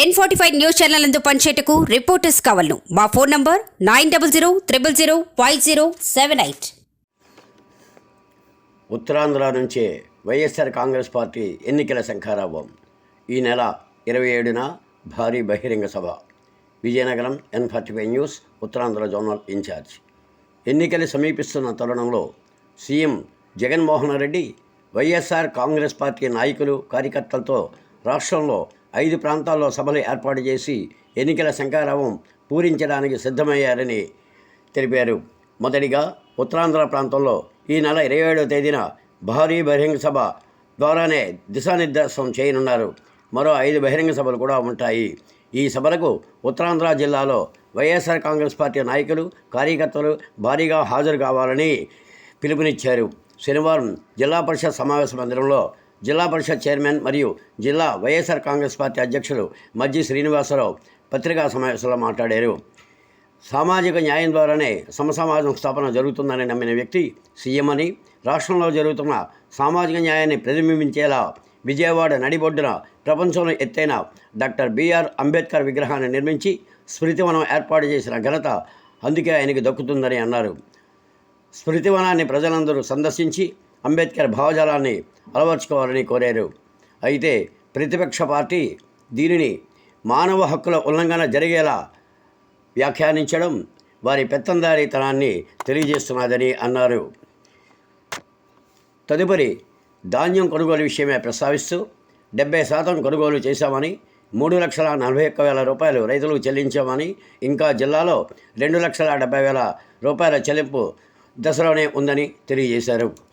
N forty five news channel నందు పనిచేటకు reporters కావాలను. మా phone number nine double zero triple zero five zero seven eight Uttarandhra నుంచే YSR Congress party ఎన్నికల శంఖారావం. ఈ నెల ఇరవై ఏడున భారీ బహిరంగ సభ. Vizianagaram N forty five news Uttarandhra zonal incharge. ఎన్నికలు సమీపిస్తున్న తరుణంలో సీఎం జగన్మోహన్ రెడ్డి వైఎస్ఆర్ కాంగ్రెస్ పార్టీ నాయకులు కార్యకర్తలతో రాష్ట్రంలో ఐదు ప్రాంతాల్లో సభలు ఏర్పాటు చేసి ఎన్నికల శంఖారావం పూరించడానికి సిద్ధమయ్యారని తెలిపారు. మొదటిగా ఉత్తరాంధ్ర ప్రాంతంలో ఈ నెల ఇరవై ఏడవ తేదీన భారీ బహిరంగ సభ ద్వారానే దిశానిర్దేశం చేయనున్నారు. మరో ఐదు బహిరంగ సభలు కూడా ఉంటాయి. ఈ సభలకు ఉత్తరాంధ్ర జిల్లాలో వైఎస్ఆర్ కాంగ్రెస్ పార్టీ నాయకులు కార్యకర్తలు భారీగా హాజరు కావాలని పిలుపునిచ్చారు. శనివారం జిల్లా పరిషత్ సమావేశ మందిరంలో జిల్లా పరిషత్ చైర్మన్ మరియు జిల్లా వైఎస్ఆర్ కాంగ్రెస్ పార్టీ అధ్యక్షులు మజ్జి శ్రీనివాసరావు పత్రికా సమావేశంలో మాట్లాడారు. సామాజిక న్యాయం ద్వారానే సమసమాజం స్థాపన జరుగుతుందని నమ్మిన వ్యక్తి సీఎం అని రాష్ట్రంలో జరుగుతున్న సామాజిక న్యాయాన్ని ప్రతిబింబించేలా విజయవాడ నడిబొడ్డున ప్రపంచంలో ఎత్తైన డాక్టర్ బిఆర్ అంబేద్కర్ విగ్రహాన్ని నిర్మించి స్మృతివనం ఏర్పాటు చేసిన ఘనత అందుకే ఆయనకి దక్కుతుందని అన్నారు. స్మృతివనాన్ని ప్రజలందరూ సందర్శించి అంబేద్కర్ భావజాలాన్ని అలవర్చుకోవాలని కోరారు. అయితే ప్రతిపక్ష పార్టీ దీనిని మానవ హక్కుల ఉల్లంఘన జరిగేలా వ్యాఖ్యానించడం వారి పెత్తందారీతనాన్ని తెలియజేస్తున్నదని అన్నారు. తదుపరి ధాన్యం కొనుగోలు విషయమే ప్రస్తావిస్తూ డెబ్బై శాతం కొనుగోలు చేశామని మూడు లక్షల నలభై ఒక్క వేల రూపాయలు రైతులకు చెల్లించామని ఇంకా జిల్లాలో రెండు లక్షల డెబ్బై వేల రూపాయల చెల్లింపు దశలోనే ఉందని తెలియజేశారు.